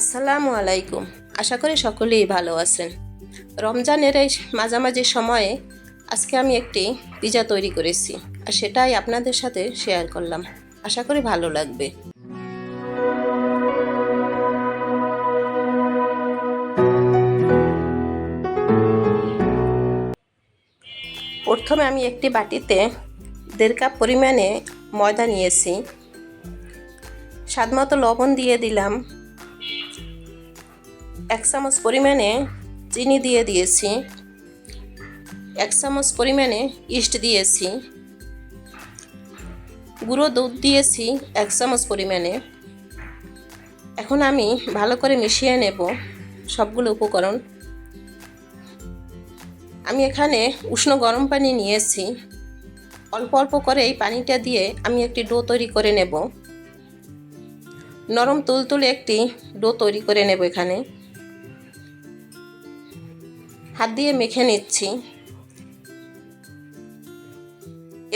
আসসালামু আলাইকুম। আশা করি সকলেই ভালো আছেন। রমজানের এই মাঝামাঝি সময়ে আজকে আমি একটি পিজা তৈরি করেছি আর সেটাই আপনাদের সাথে শেয়ার করলাম। আশা করি ভালো লাগবে। প্রথমে আমি একটি বাটিতে দেড় কাপ পরিমাণে ময়দা নিয়েছি। স্বাদমতো লবণ দিয়ে দিলাম। এক চামচ পরিমাণে চিনি দিয়ে দিয়েছি। এক চামচ পরিমাণে ইস্ট দিয়েছি। গুঁড়ো দুধ দিয়েছি এক চামচ পরিমাণে। এখন আমি ভালো করে মিশিয়ে নেব সবগুলো উপকরণ। আমি এখানে উষ্ণ গরম পানি নিয়েছি। অল্প অল্প করে এই পানিটা দিয়ে আমি একটি ডো তৈরি করে নেব। নরম তুলতুলে একটি ডো তৈরি করে নেব এখানে। হাত দিয়ে মেখে নিচ্ছি।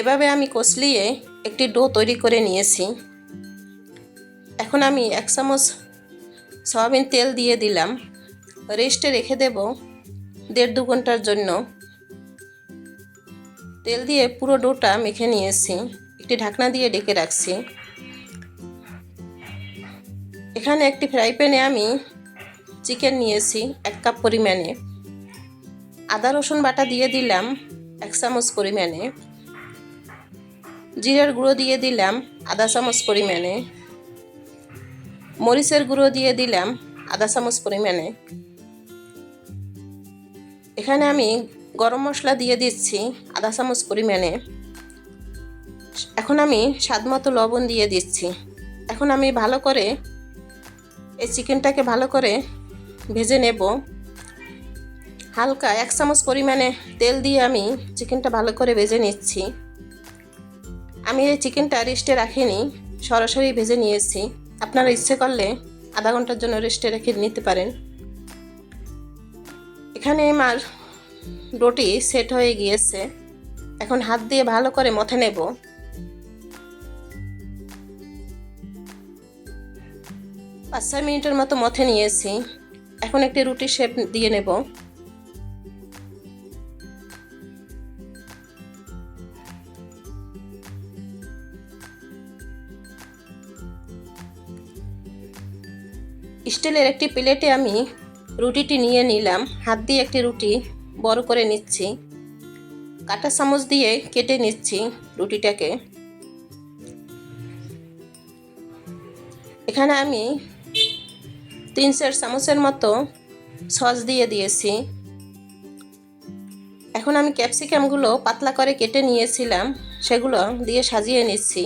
এভাবে আমি কষলিয়ে একটি ডো তৈরি করে নিয়েছি। এখন আমি এক চামচ সয়াবিন তেল দিয়ে দিলাম। রেস্টে রেখে দেব দেড় দু ঘণ্টার জন্য। তেল দিয়ে পুরো ডোটা মেখে নিয়েছি। একটি ঢাকনা দিয়ে ডেকে রাখছি। এখানে একটি ফ্রাই প্যানে আমি চিকেন নিয়েছি এক কাপ পরিমাণে। আদা, রসুন বাটা দিয়ে দিলাম, এক চামচ পরিমাণে। জিরার গুঁড়ো দিয়ে দিলাম, আধা চামচ পরিমাণে। মরিচের গুঁড়ো দিয়ে দিলাম, আধা চামচ পরিমাণে। এখানে আমি গরম মশলা দিয়ে দিচ্ছি, আধা চামচ পরিমাণে। এখন আমি স্বাদমতো লবণ দিয়ে দিচ্ছি। এখন আমি ভালো করে এই চিকেনটাকে ভালো করে ভেজে নেব। হালকা এক চামচ পরিমাণে তেল দিয়ে আমি চিকেনটা ভালো করে ভেজে নিচ্ছি। আমি এই চিকেনটা রেস্টে রাখিনি, সরাসরি ভেজে নিয়েছি। আপনারা ইচ্ছে করলে আধা ঘণ্টার জন্য রেস্টে রেখে নিতে পারেন। এখানে আমার রুটি সেট হয়ে গিয়েছে। এখন হাত দিয়ে ভালো করে মথে নেব। পাঁচ ছয় মিনিটের মতো মথে নিয়েছি। এখন একটি রুটি শেপ দিয়ে নেব। স্টিলের একটি প্লেটে আমি রুটিটি নিয়ে নিলাম। হাত দিয়ে একটি রুটি বড় করে নিচ্ছি। কাটা চামচ দিয়ে কেটে নিচ্ছি রুটিটাকে। এখানে আমি তিন চার চামচের মতো সস দিয়ে দিয়েছি। এখন আমি ক্যাপসিকামগুলো পাতলা করে কেটে নিয়েছিলাম। সেগুলো দিয়ে সাজিয়ে নিচ্ছি।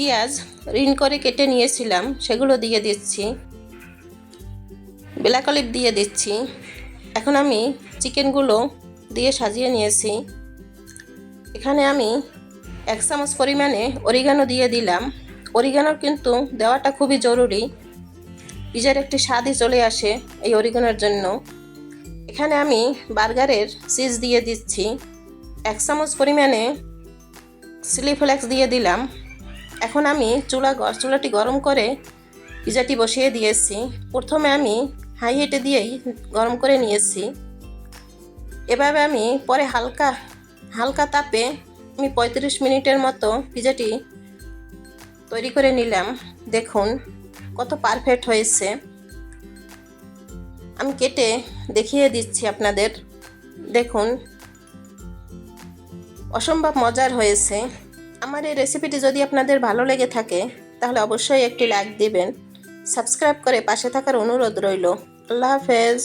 পেঁয়াজ রিন করে কেটে নিয়েছিলাম, সেগুলো দিয়ে দিচ্ছি। বেলা কলিপ দিয়ে দিচ্ছি। এখন আমি চিকেনগুলো দিয়ে সাজিয়ে নিয়েছি। এখানে আমি এক চামচ পরিমাণে অরিগানো দিয়ে দিলাম। অরিগানোর কিন্তু দেওয়াটা খুবই জরুরি। পিজার একটি স্বাদই চলে আসে এই অরিগানোর জন্য। এখানে আমি বার্গারের চিজ দিয়ে দিচ্ছি। এক চামচ পরিমাণে চিলি ফ্লেক্স দিয়ে দিলাম। এখন আমি চুলা চুলাটি গরম করে পিজাটি বসিয়ে দিয়েছি। প্রথমে আমি হাই হিটে দিয়েই গরম করে নিয়েছি। এভাবে আমি পরে হালকা হালকা তাপে আমি পঁয়ত্রিশ মিনিটের মতো পিজাটি তৈরি করে নিলাম। দেখুন কত পারফেক্ট হয়েছে। আমি কেটে দেখিয়ে দিচ্ছি আপনাদের। দেখুন, অসম্ভব মজার হয়েছে। আমার এই রেসিপিটি যদি আপনাদের ভালো লেগে থাকে, তাহলে অবশ্যই একটি লাইক দিবেন। সাবস্ক্রাইব করে পাশে থাকার অনুরোধ রইল। আল্লাহ হাফেজ।